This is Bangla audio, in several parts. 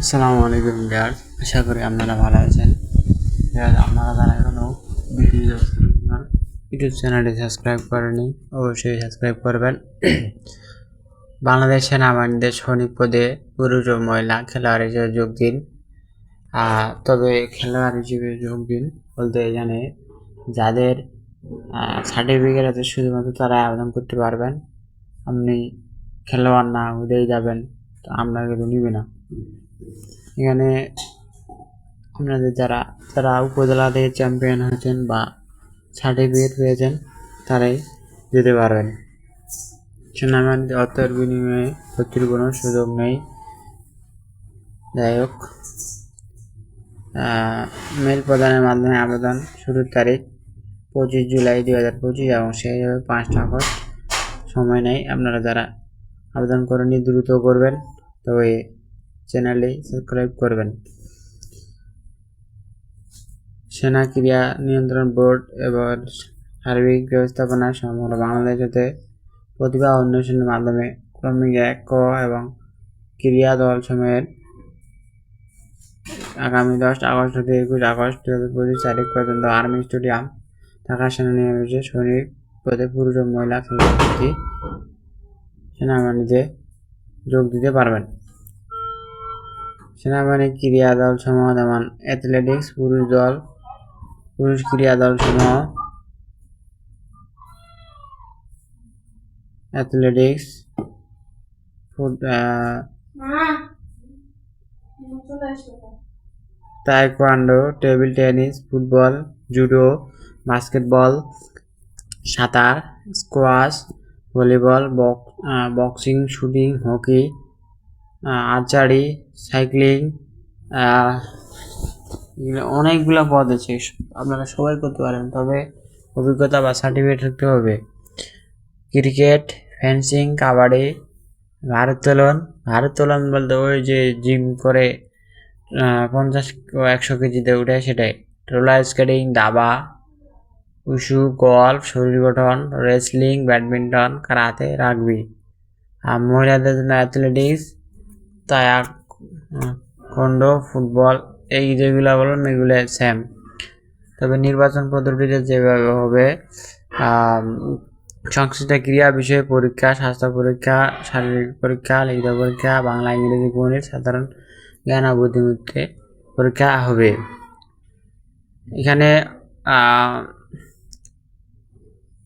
আসসালামু আলাইকুম বিয়ার আশা করি আপনারা ভালো আছেন। আপনারা যারা এখনও ভিডিও ইউটিউব চ্যানেলটি সাবস্ক্রাইব করেনি অবশ্যই সাবস্ক্রাইব করবেন। বাংলাদেশ সেনাবাহিনীতে সৈনিক পদে পুরুষ ও মহিলা খেলোয়াড় হিসেবে যোগ দিন। তবে খেলোয়াড় হিসেবে যোগ দিন বলতে এখানে যাদের সার্টিফিকেট আছে শুধুমাত্র তারা আবেদন করতে পারবেন। আপনি খেলোয়াড় না হতেই যাবেন, তো আপনাকে কিন্তু নিবে না। এখানে আপনাদের যারা যারা উপজেলা থেকে চ্যাম্পিয়ন হয়েছেন বা সার্টিফিকেট পেয়েছেন, তারাই যেতে পারবেন। সেনাবাহিনীতে অর্থের বিনিময়ে ভর্তির কোনো সুযোগ নেই। যাই হোক মেল প্রদানের মাধ্যমে আবেদন শুরুর তারিখ পঁচিশ জুলাই দুই হাজার পঁচিশ এবং সেই হবে পাঁচটা আগস্ট। সময় নেই, আপনারা যারা আবেদন করেনি দ্রুত করবেন। তবে চ্যানেলটি সাবস্ক্রাইব করবেন। সেনা ক্রিয়া নিয়ন্ত্রণ বোর্ড এবং সার্বিক ব্যবস্থাপনা সমগ্র বাংলাদেশতে প্রতিভা অন্বেষণের মাধ্যমে ক্রমিক এক ক এবং ক্রিয়া দল সময়ের আগামী দশ আগস্ট হতে একুশ আগস্ট দু হাজার পঁচিশ তারিখ পর্যন্ত আর্মি স্টেডিয়াম, ঢাকা সেনানিবাসে সৈনিক পদে পুরুষ ও মহিলা সেনাবাহিনীতে যোগ দিতে পারবেন। সেনাবাহিনী ক্রীড়া দল সমূহ যেমন অ্যাথলেটিক্স, পুরুষ দল, পুরুষ ক্রীড়া দল সমূহ, athletics taekwondo, table tennis, football, judo, basketball, সাঁতার, squash, volleyball boxing, shooting, hockey archery cycling এগুলো অনেকগুলো পদ আছে। আপনারা সবাই করতে পারেন, তবে অভিজ্ঞতা বা সার্টিফিকেট থাকতে হবে। ক্রিকেট, ফেন্সিং, কাবাডি ভারোত্তোলন ভারোত্তোলন বলতে ওই যে জিম করে পঞ্চাশ একশো কেজিতে উঠে সেটাই। রোলার স্কেটিং দাবা, উশু গল্ফ শরীর গঠন রেসলিং ব্যাডমিন্টন কারাতে রাগবি আর মহিলাদের জন্য অ্যাথলেটিক্স তায়াক খন্ড, ফুটবল, এই যেগুলো বললাম এগুলো সেম তবে নির্বাচন পদ্ধতিতে যেভাবে হবে সংশ্লিষ্ট ক্রিয়া বিষয়ে পরীক্ষা, স্বাস্থ্য পরীক্ষা, শারীরিক পরীক্ষা, লিখিত পরীক্ষা, বাংলা, ইংরেজি, গণিত, সাধারণ জ্ঞান ও বুদ্ধিমত্তা পরীক্ষা হবে। এখানে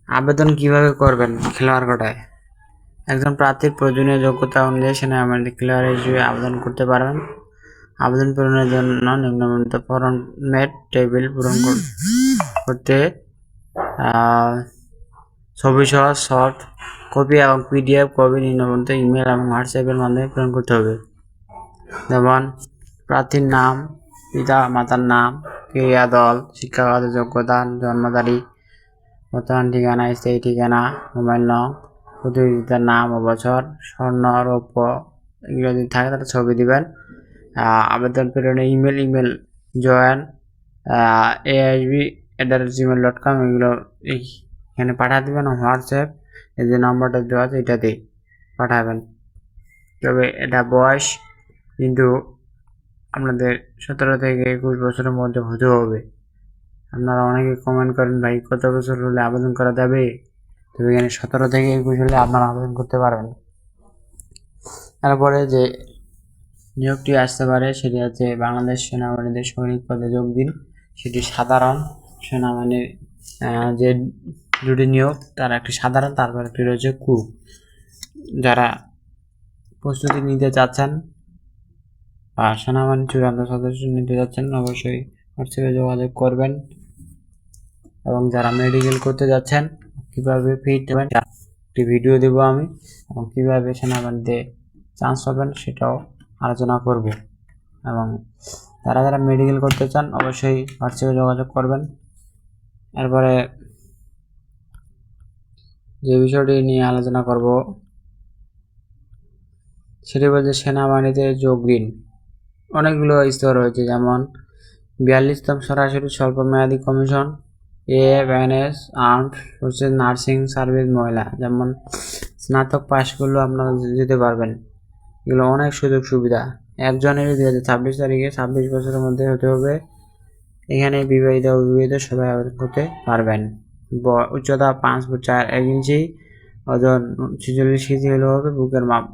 আবেদন কীভাবে করবেন খেলোয়াড় কোটায়? একজন প্রার্থীর প্রয়োজনীয় যোগ্যতা অনুযায়ী সেনাবাহিনী খেলোয়াড় হিসেবে আবেদন করতে পারবেন। আবেদন পূরণের জন্য নিম্নবর্ণিত ফরম্যাট টেবিল পূরণ কর- করতে ছবি সহ সফট কপি এবং পিডিএফ কপি নিম্নবর্ণিত ইমেল এবং হোয়াটসঅ্যাপের মাধ্যমে পূরণ করতে হবে। যেমন, প্রার্থীর নাম, পিতা, মাতার নাম ক্রিয়া দল, শিক্ষাগত যোগ্যতা, জন্ম তারিখ, বর্তমান ঠিকানা, স্থায়ী ঠিকানা, মোবাইল নং প্রতিযোগিতার নাম ও বছর স্বর্ণ, রৌপ্য এগুলো যদি থাকে তাহলে ছবি দিবেন। আবেদন প্রেরণে email email join AIB at the Gmail dot com এগুলো এখানে পাঠা দেবেন হোয়াটসঅ্যাপ। এই যে নাম্বারটা দেওয়া আছে এটাতেই পাঠাবেন। তবে এটা বয়স কিন্তু আপনাদের সতেরো থেকে একুশ বছরের মধ্যে হতে হবে। আপনারা অনেকে কমেন্ট করেন, ভাই, কত বছর হলে আবেদন করা যাবে? তবে এখানে সতেরো থেকে একুশ হলে আপনারা আবেদন করতে পারবেন। তারপরে যে নিয়োগটি আসতে পারে, সেটি হচ্ছে বাংলাদেশ সেনাবাহিনীতে সৈনিক পদে যোগ দিন। সেটি সাধারণ সেনাবাহিনীর যে দুটি নিয়োগ, তার একটি সাধারণ, তারপর একটি রয়েছে কু যারা প্রস্তুতি নিতে চাচ্ছেন বা সেনাবাহিনীর চূড়ান্ত সদস্য নিতে চাচ্ছেন, অবশ্যই হোয়াটসঅ্যাপে যোগাযোগ করবেন। এবং যারা মেডিকেল করতে যাচ্ছেন কীভাবে ফিট দেবেন একটি ভিডিও দেবো আমি। এবং কীভাবে সেনাবাহিনীতে চান্স পাবেন সেটাও আলোচনা করব। এবং যারা যারা মেডিকেল করতে চান, অবশ্যই হোয়াটসঅ্যাপে যোগাযোগ করবেন। এরপরে যে বিষয়টি নিয়ে আলোচনা করব, সেটি বলছে সেনাবাহিনীতে যোগ দিন। অনেকগুলো স্তর রয়েছে, যেমন বিয়াল্লিশতম সরাসরি স্বল্প মেয়াদী commission A S armed forces nursing service মহিলা। যেমন স্নাতক পাশ করলেও আপনারা যেতে পারবেন। এগুলো অনেক সুযোগ সুবিধা। এক জানুয়ারি দুই হাজার ছাব্বিশ তারিখে ছাব্বিশ বছরের মধ্যে হতে হবে। এখানে বিবাহিত অবিবাহিত সবাই আবেদন করতে পারবেন। উচ্চতা পাঁচ ফুট চার এক ইঞ্চি, ওজন ছেচল্লিশ কেজি হলে হবে, বুকের মাপ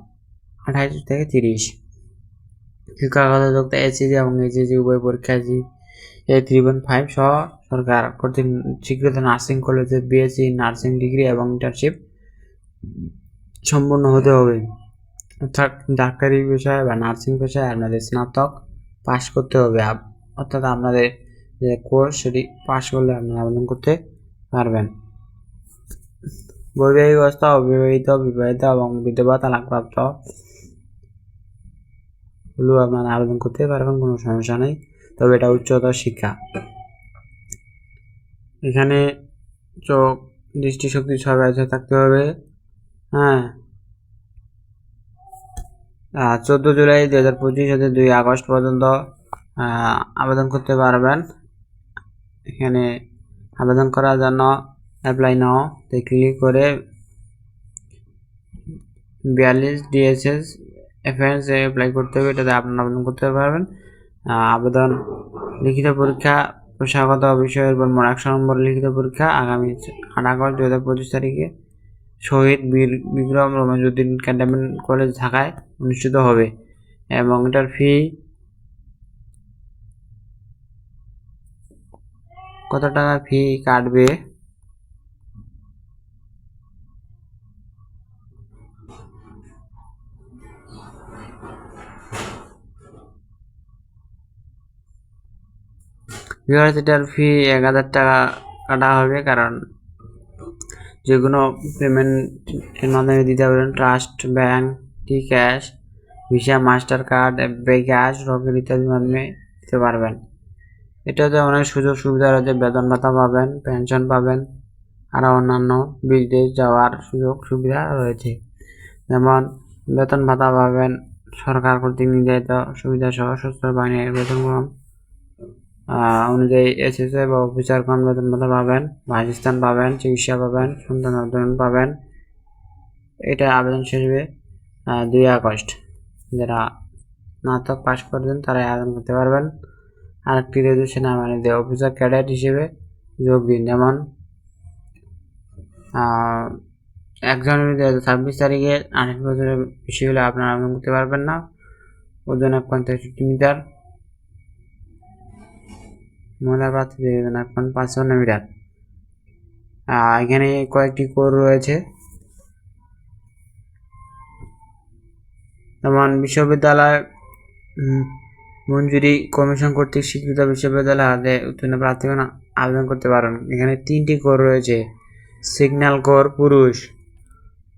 আঠাইশ থেকে তিরিশ। শিক্ষাগত যোগ্যতা এসএসসি এবং এইচএসসি উভয় পরীক্ষার্থী এ থ্রি পয়েন্ট ফাইভ সহ সরকার কর্তৃক স্বীকৃত নার্সিং কলেজে বিএসসি নার্সিং ডিগ্রি এবং ইন্টার্নশিপ সম্পূর্ণ হতে হবে। অর্থাৎ ডাক্তারি পেশায় বা নার্সিং পেশায় আপনাদের স্নাতক পাশ করতে হবে। অর্থাৎ আপনাদের যে কোর্স সেটি পাশ করলে আপনারা আবেদন করতে পারবেন। বৈবাহিক অবস্থা, অবিবাহিত, বিবাহিত এবং বিধবা তালাকপ্রাপ্ত হলেও আপনারা আবেদন করতে পারবেন, কোনো সমস্যা নেই। তবে এটা উচ্চতর শিক্ষা। এখানে চোখ, দৃষ্টিশক্তি সব আছে থাকতে হবে। হ্যাঁ। চোদ্দ জুলাই দু হাজার পঁচিশ হতে দুই আগস্ট পর্যন্ত আবেদন করতে পারবেন। এখানে আবেদন করার জন্য অ্যাপ্লাই নাও। তে ক্লিক করে বিয়াল্লিশ ডিএসএস এফএস এ অ্যাপ্লাই করতে হবে। এটাতে আপনারা আবেদন করতে পারবেন। আবেদন, লিখিত পরীক্ষা পেশাগত বিষয়ের উপর মোট একশো নম্বর, লিখিত পরীক্ষা, আগামী আট আগস্ট দু হাজার পঁচিশ তারিখে শহীদ বীর, বিক্রম রমেশউদ্দিন ক্যান্টনমেন্ট কলেজ ঢাকায় অনুষ্ঠিত হবে এবং এটার ফি কত টাকা ফি কাটবে? ইউনিভার্সিটির ফি এক হাজার টাকা কাটা হবে কারণ যে কোনো পেমেন্টের মাধ্যমে দিতে পারবেন Trust Bank T Cash Visa Mastercard pay cash Rocket ইত্যাদির মাধ্যমে দিতে পারবেন। এটাতে অনেক সুযোগ সুবিধা রয়েছে, বেতন ভাতা পাবেন পেনশন পাবেন, আরও অন্যান্য বিদেশ যাওয়ার সুযোগ সুবিধা রয়েছে। যেমন বেতন ভাতা পাবেন, সরকার কর্তৃক নির্ধারিত সুবিধা সহ সশস্ত্র বাহিনীর বেতন অনুযায়ী এসএসএ বা অফিসার কোন বেতন ভাতা পাবেন, বাসস্থান পাবেন, চিকিৎসা পাবেন, সন্তান অধ্যয়ন পাবেন। এটা আবেদন শেষ হবে দুই আগস্ট। যারা স্নাতক পাশ করবেন তারাই আবেদন করতে পারবেন। আরেকটি রয়েছে সেনাবাহিনীতে অফিসার ক্যাডেট হিসেবে যোগ দিন। যেমন এক জানুয়ারি দু হাজার ছাব্বিশ তারিখে আঠাশ বছরের বেশি হলে আপনারা আবেদন করতে পারবেন না। ওজন এক তেষট্টি মিটার। মহিলা ওজন এক পয়েন্ট পাঁচপান্ন মিটার। এখানে কয়েকটি কোর রয়েছে। যেমন বিশ্ববিদ্যালয় মঞ্জুরি কমিশন কর্তৃক স্বীকৃত বিশ্ববিদ্যালয় হাতে উত্তীর্ণ প্রার্থীগণ আবেদন করতে পারেন। এখানে তিনটি কোর রয়েছে, সিগন্যাল কোর, পুরুষ।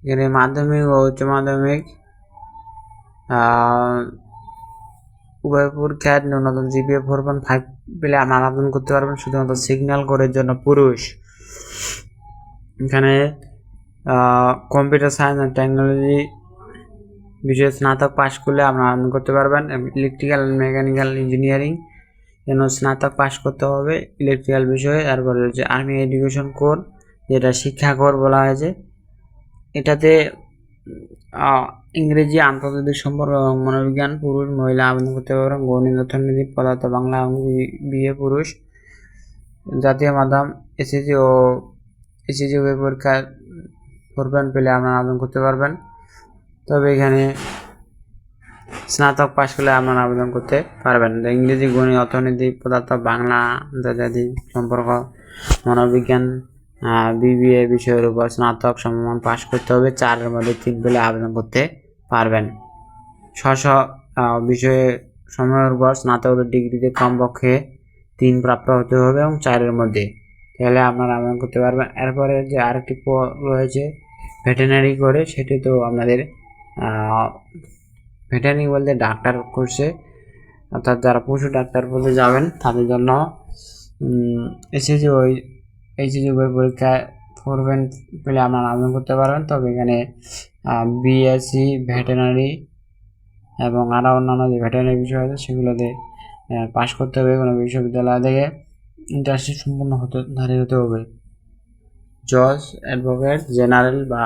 এখানে মাধ্যমিক ও উচ্চ মাধ্যমিক উভয় পরীক্ষার ন্যূনতম জিপিএ ফোর পয়েন্ট ফাইভ পেলে আপনারা আবেদন করতে পারবেন শুধুমাত্র সিগন্যাল কোরের জন্য পুরুষ। এখানে কম্পিউটার সায়েন্স অ্যান্ড টেকনোলজি বিষয়ে স্নাতক পাশ করলে আপনারা আবেদন করতে পারবেন। ইলেকট্রিক্যাল অ্যান্ড মেকানিক্যাল ইঞ্জিনিয়ারিং যেন স্নাতক পাশ করতে হবে ইলেকট্রিক্যাল বিষয়ে। তারপরে রয়েছে আর্মি এডুকেশন কোর যেটা শিক্ষা কোর বলা হয়েছে। এটাতে ইংরেজি, আন্তর্জাতিক সম্পর্ক এবং মনোবিজ্ঞান, পুরুষ, মহিলা আবেদন করতে পারবেন গণিত, অর্থনীতি, পদার্থ, বাংলা এবং বিএ পুরুষ। জাতীয় মাধ্যম এসএসসি ও এসএসসি উভয় পরীক্ষা করবেন পেলে আপনারা আবেদন করতে পারবেন। তবে এখানে স্নাতক পাশ করলে আপনারা আবেদন করতে পারবেন। ইংরেজি, গণিত, অর্থনীতি, পদার্থ, বাংলা, আন্তর্জাতিক সম্পর্ক, মনোবিজ্ঞান বিবিএ বিষয়ের উপর স্নাতক সমমান পাশ করতে হবে। চারের মধ্যে তিন পেলে আবেদন করতে পারবেন। স্ব বিষয়ে সময়ের উপর স্নাতক ডিগ্রিতে কমপক্ষে তিন প্রাপ্ত হতে হবে এবং চারের মধ্যে। তাহলে আপনারা আবেদন করতে পারবেন। এরপরে যে আরেকটি রয়েছে, ভেটেনারি করে, সেটি তো আপনাদের ভেটেনারি বলতে ডাক্তার করছে অর্থাৎ যারা পশু ডাক্তার পদে যাবেন, তাদের জন্য এসএসসি ওই এইচএসসি বই পরীক্ষায় করবেন পেলে আপনারা আবেদন করতে পারবেন। তবে এখানে বিএসসি ভেটেনারি এবং আরও অন্যান্য যে ভেটেনারি বিষয় আছে সেগুলোতে পাশ করতে হবে কোনো বিশ্ববিদ্যালয় থেকে। ইন্টার্নশিপ সম্পূর্ণ হতে, ধারী হতে হবে। জজ অ্যাডভোকেট জেনারেল বা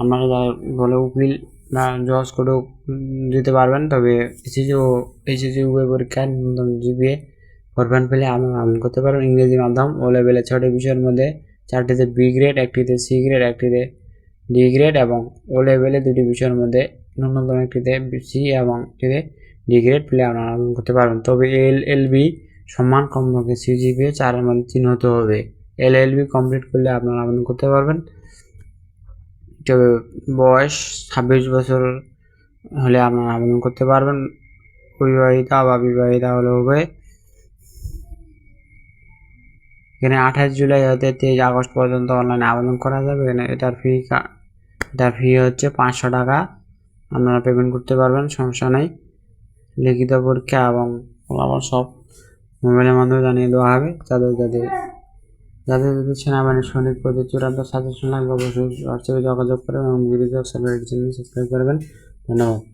আপনাকে যারা বলে উকিল বা জজ কোডও দিতে পারবেন, তবে এসএসসি ও এইচএসসি উভয় পরীক্ষায় ন্যূনতম জিপিএ ফোর পয়েন্ট পেলে আবেদন করতে পারবেন ইংরেজি মাধ্যম ও লেভেলে ছটি বিষয়ের মধ্যে চারটিতে বি গ্রেড একটিতে সি গ্রেড একটিতে ডি গ্রেড এবং ও লেভেলে দুটি বিষয়ের মধ্যে ন্যূনতম একটিতে সি এবং একটিতে ডি গ্রেড পেলে আপনারা আবেদন করতে পারবেন তবে এল এল বি সমান কমপক্ষে জিপিএ চারের মধ্যে হতে হবে। এল এল বি কমপ্লিট করলে আপনারা আবেদন করতে পারবেন। তবে বয়স ছাব্বিশ বছর হলে আপনারা আবেদন করতে পারবেন। অবিবাহিতা বা বিবাহিতা হলে হবে। এখানে আঠাশ জুলাই হতে তেইশ আগস্ট পর্যন্ত অনলাইনে আবেদন করা যাবে। এখানে এটার ফি এটার ফি হচ্ছে পাঁচশো টাকা। আপনারা পেমেন্ট করতে পারবেন, সমস্যা নেই। লিখিত পরীক্ষা এবং ফলাফল সব মোবাইলের মাধ্যমে জানিয়ে দেওয়া হবে। যাদের যাদের যাদের যদি সেনাবাহিনীর সৈনিক পদে চূড়ান্ত সাজেশন লাগবে, অবশ্যই হোয়াটসঅ্যাপে যোগাযোগ করবেন এবং ভিডিও সাবস্ক্রাইব করবেন। ধন্যবাদ।